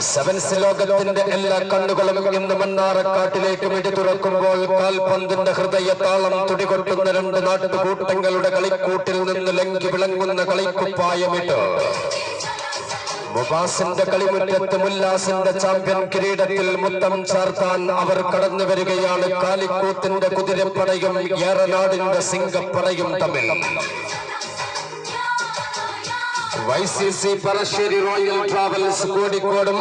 Sevens ലോകത്തിന്റെ എല്ലാ കണ്ണുകളും ഇന്ന് മണ്ണാറക്കാട്ടിലേക്ക് മിടി തുറക്കുമ്പോൾ കാൽപന്തിന്റെ ഹൃദയ താളം തുടികൊട്ടുന്ന രണ്ട് നാട്ടുകൂട്ടങ്ങളുടെ കളിക്കൂട്ടിൽ നിന്ന് ലങ്കി വിളങ്ങുന്ന കളിക്കുപ്പായമിട്ട്. മുബാസിന്റെ കളിമുറ്റത്ത് മുല്ലാസിന്റെ ചാമ്പ്യൻ കിരീടത്തിൽ മുത്തം ചേർത്താൻ അവർ കടന്നു വരികയാണ്. കാലിക്കൂത്തിന്റെ കുതിരപ്പടയും ഏറനാടിന്റെ സിംഗപ്പടയും തമ്മിൽ. വൈ പറശ്ശേരി റോയൽ ട്രാവൽസ് കോഴിക്കോടും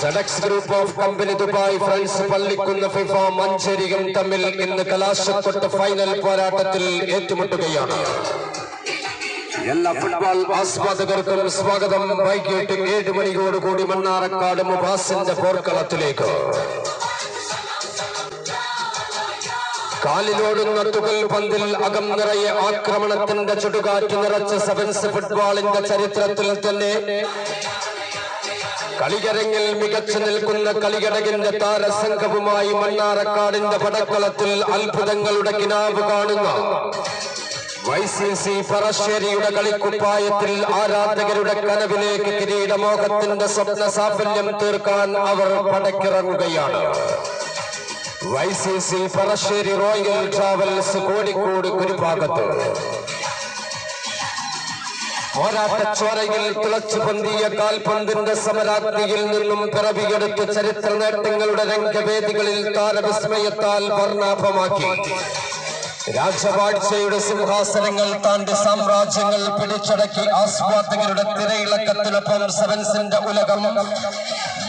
Sedex group of company Dubai friends Pallikkunnu FIFA മഞ്ചേരിയും തമ്മിൽ ഇന്ന് കലാശക്കൊട്ട് ഫൈനൽ പോരാട്ടത്തിൽ ഏറ്റുമുട്ടുകയാണ്. എല്ലാ ഫുട്ബോൾ ആസ്വാദകർക്കും സ്വാഗതം. വൈകിട്ട് ഏഴ് മണിയോടുകൂടി മണ്ണാറക്കാട് മുബാസിന്റെ പോർക്കളത്തിലേക്ക്. കാലിലോടുന്ന തുകൽ പന്തിൽ അകം നിറയെ ആക്രമണത്തിന്റെ ചുടുകാറ്റ് നിറച്ച സെവൻസ് ഫുട്ബോളിന്റെ ചരിത്രത്തിൽ തന്നെ കളികരങ്ങിൽ മികച്ചു നിൽക്കുന്ന കളികടകിന്റെ താരസംഘവുമായി മണ്ണാറക്കാടിന്റെ പടക്കളത്തിൽ അത്ഭുതങ്ങളുടെ കിനാവ് കാണുന്ന. വൈ സി സി പറശ്ശേരിയുടെ കളിക്കുപ്പായത്തിൽ ആരാധകരുടെ കനവിലേക്ക് കിരീടമോഹത്തിന്റെ സ്വപ്ന സാഫല്യം തീർക്കാൻ അവർ പടക്കിറങ്ങുകയാണ്. Y Parassery royal travels Kozhikode കുരുഭാഗത്ത് പോരാട്ടച്ചോരയിൽ തിളച്ചു പൊന്തിയ കാൽപന്തിന്റെ സമരാഗ്നിയിൽ നിന്നും പിറവിയെടുത്ത് ചരിത്ര നേട്ടങ്ങളുടെ രംഗവേദികളിൽ താരവിസ്മയത്താൽ വർണാഭമാക്കി രാജവാഴ്ചയുടെ സിംഹാസനങ്ങൾ താന്റെ സാമ്രാജ്യങ്ങൾ പിടിച്ചടക്കി ആസ്വാദകരുടെ തിരയിളക്കത്തിനൊപ്പം സെവൻസിന്റെ ഉലകം.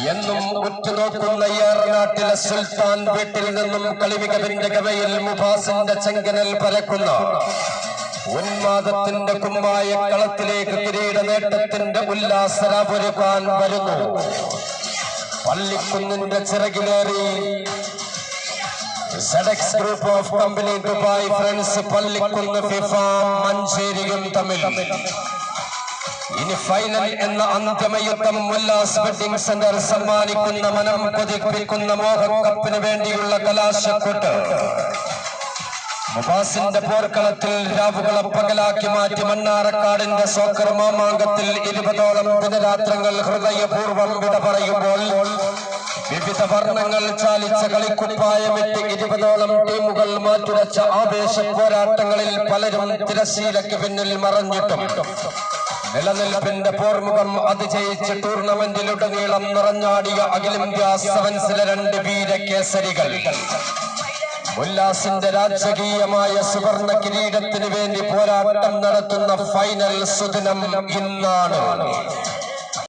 എന്നും ഉറ്റുനോക്കുന്ന ഏറനാട്ടിലെ സുൽത്താൻ വീട്ടിൽ നിന്നും കളിമികവിന്റെ ഗവയിൽ മുബാസിന്റെ ചെങ്കനൽ പരക്കുന്ന ഉന്മാദത്തിന്റെ കുമ്മായ കളത്തിലേക്ക് കിരീട നേട്ടത്തിന്റെ ഉല്ലാസരാപൊരുക്കാൻ വരുന്നു. പള്ളിക്കുന്നിന്റെ ചിറകിലേറി Sedex group of company Dubai friends Pallikkunnu FIFA മഞ്ചേരിയും തമ്മിൽ. ഇനി ഫൈനൽ എന്ന അന്തിമയുദ്ധം ഉല്ലാസ് വെഡിംഗ് സെന്റർ സമ്മാനിക്കുന്ന മനം കൊതിപ്പിക്കുന്ന മോഹക്കപ്പിന് വേണ്ടിയുള്ള കലാശക്കൂട്ട്. മുബാസിന്റെ പോർക്കളത്തിൽ രാവുകളെ പകലാക്കി മാറ്റി മണ്ണാറക്കാടിന്റെ സോക്കർ മാമാങ്കത്തിൽ ഇരുപതോളം ദിനരാത്രങ്ങൾ ഹൃദയപൂർവം വിട പറയുമ്പോൾ വിവിധ വർണങ്ങൾ ചാലിച്ച കളിക്കുപ്പായമിട്ട് ഇരുപതോളം ടീമുകൾ മാറ്റുരച്ച ആവേശ പോരാട്ടങ്ങളിൽ പലരും തിരശീലയ്ക്ക് പിന്നിൽ മറഞ്ഞിട്ടും. നിലനിൽപ്പിന്റെ പോർമുഖം അതിജയിച്ച് ടൂർണമെന്റിലുടനീളം നിറഞ്ഞാടിയ അഖിലേന്ത്യാ സെവൻസിലെ രണ്ട് വീരകേസരികൾ. ഉല്ലാസിന്റെ രാജകീയമായ സുവർണ കിരീടത്തിന് വേണ്ടി പോരാട്ടം നടത്തുന്ന ഫൈനൽ സുദിനം ഇന്നാണ്.